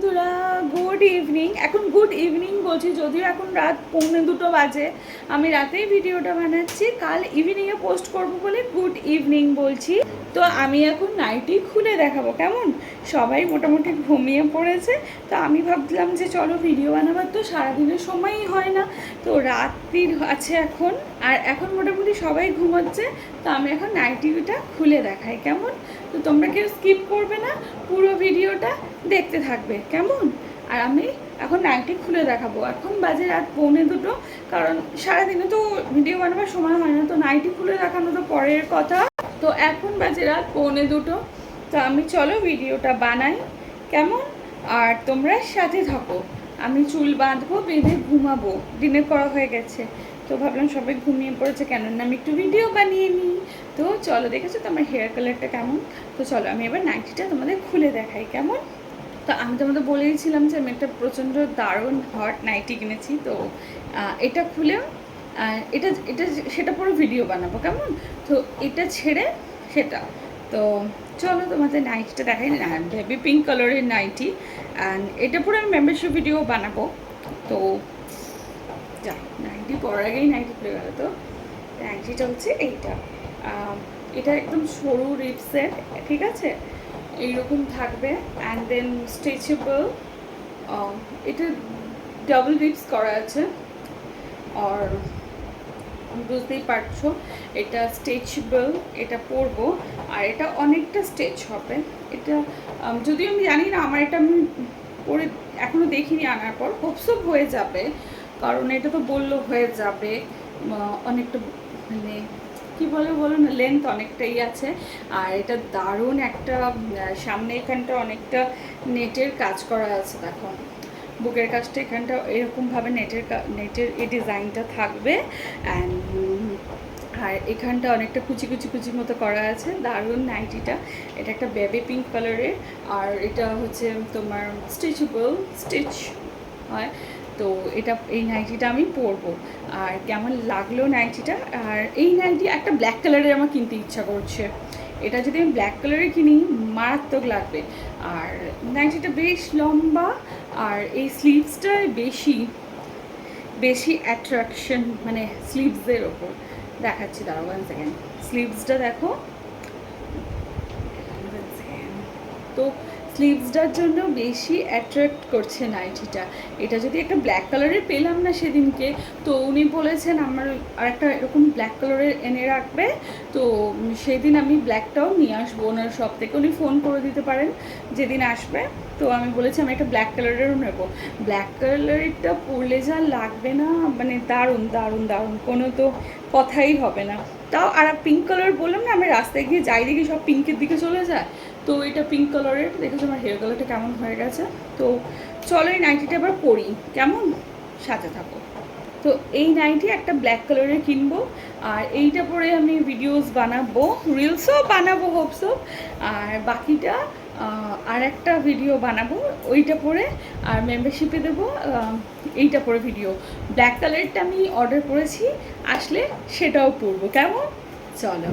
বন্ধুরা good evening এখন good evening বলছি, যদিও এখন রাত পৌনে দুটো বাজে। আমি রাতেই ভিডিওটা বানাচ্ছি। কাল ইভিনিংয়ে পোস্ট করব বলে গুড ইভিনিং বলছি। তো আমি এখন নাইটি খুলে দেখাবো। কেমন? সবাই মোটামুটি ঘুমিয়ে পড়েছে। তো আমি ভাবলাম যে চলো ভিডিও বানাবার তো সারাদিনের সময়ই হয় না। তো রাত্রির আছে এখন। আর এখন মোটামুটি সবাই ঘুমোচ্ছে। তো আমি এখন নাইটিটা খুলে দেখাই। কেমন? তো তোমরা কেউ স্কিপ করবে না। পুরো ভিডিওটা দেখতে থাকবে। কেমন? আর আমি এখন নাইটি খুলে দেখাবো। এখন বাজে রাত পৌনে দুটো, কারণ সারাদিনে তো ভিডিও বানাবার সময় হয় না, তো নাইটি খুলে দেখানো তো পরের কথা। তো এখন বাজে রাত পৌনে দুটো, তো আমি চলো ভিডিওটা বানাই, কেমন? আর তোমরা সাথে থাকো। আমি চুল বাঁধবো, বেঁধে ঘুমাবো। ডিনার করা হয়ে গেছে। তো ভাবলাম সবাই ঘুমিয়ে পড়েছে কেন? না, আমি একটু ভিডিও বানিয়ে নিই। তো চলো, দেখেছ তো আমার হেয়ার কালারটা কেমন? তো চলো, আমি এবার নাইটিটা তোমাদের খুলে দেখাই, কেমন? তো আমি তোমাদের বলেইছিলাম যে আমি একটা প্রচণ্ড দারুণ হট নাইটি কিনেছি তো এটা আহ, এটা এটা সেটা পুরো ভিডিও বানাবো কেমন? তো এটা ছেড়ে সেটা। তো চলো তোমাদের নাইটিটা দেখাই না বেবি পিঙ্ক কালারের নাইটি অ্যান্ড এটা পুরো আমি মেম্বারশিপ ভিডিও বানাবো। তো যা নাইটি পরার আগেই নাইটি খুলে গেল তো। নাইটিটা হচ্ছে এইটা। এটা একদম সরু রিপসের ঠিক আছে? এইরকম থাকবে অ্যান্ড দেন স্ট্রেচেবল এটা ডাবল রিপস করা আছে। আর বুঝতেই পারছ, এটা স্ট্রেচেবল এটা পরবো, আর এটা অনেকটা স্টেচ হবে। এটা যদিও আমি জানি না, আমার এটা আমি পরে এখনও দেখিনি আনার পর হোপসপ হয়ে যাবে, কারণ এটা তো বলল হয়ে যাবে অনেকটা মানে কি বলে বলুন? লেন্থ অনেকটাই আছে। আর এটা দারুণ একটা সামনে এখানটা অনেকটা নেটের কাজ করা আছে, দেখো। বুকের কাজটা এখানটা এরকমভাবে নেটের নেটের এই ডিজাইনটা থাকবে। অ্যান্ড আর এখানটা অনেকটা কুচি কুচি কুচি মতো করা আছে। দারুণ নাইটিটা। এটা একটা বেবি পিঙ্ক কালারের আর এটা হচ্ছে তোমার স্টিচেবল স্টিচ হয়। তো এটা, এই নাইটিটা আমি পরবো। আর কেমন লাগল নাইটিটা আর এই নাইটি একটা ব্ল্যাক কালারের আমার কিনতে ইচ্ছা করছে। এটা যদি আমি ব্ল্যাক কালারে কিনি, মারাত্মক লাগবে। আর নাইটিটা বেশ লম্বা, আর এই স্লিভসটাই বেশি বেশি অ্যাট্রাকশন মানে স্লিভসের ওপর। দেখাচ্ছি, দাঁড়াও ওয়ান সেকেন্ড স্লিভসটা দেখো। তো স্লিভসটার জন্য বেশি অ্যাট্রাক্ট করছে নাইটিটা এটা যদি একটা ব্ল্যাক কালারের পেলাম না সেদিনকে, তো উনি বলেছেন, আমার আর একটা এরকম ব্ল্যাক কালারের এনে রাখবে। তো সেদিন আমি ব্ল্যাকটাও নিয়ে আসব। ওনার সব থেকে উনি ফোন করে দিতে পারেন, যেদিন আসবে। তো আমি বলেছি, আমি একটা ব্ল্যাক কালারেরও নেব। ব্ল্যাক কালারেরটা পরলে যা লাগবে না মানে দারুণ দারুণ দারুণ। কোনো তো কথাই হবে না। তাও আর পিঙ্ক কালার বললাম না, আমি রাস্তায় গিয়ে যাই দেখি সব পিঙ্কের দিকে চলে যায়। তো এটা পিঙ্ক কালারের দেখেছ আমার হেয়ার কালারটা কেমন হয়ে গেছে? তো চলো এই নাইটিটা এবার পরি। কেমন? সাথে থাকো। তো এই নাইটি একটা ব্ল্যাক কালারের কিনবো। আর এইটা পরে আমি ভিডিওস বানাবো। রিলসও বানাবো হোপসো আর বাকিটা আর একটা ভিডিও বানাবো। ওইটা পরে আর মেম্বারশিপে দেবো। এইটা পরে ভিডিও ব্ল্যাক কালারটা আমি অর্ডার করেছি। আসলে সেটাও পরবো। কেমন? চলো।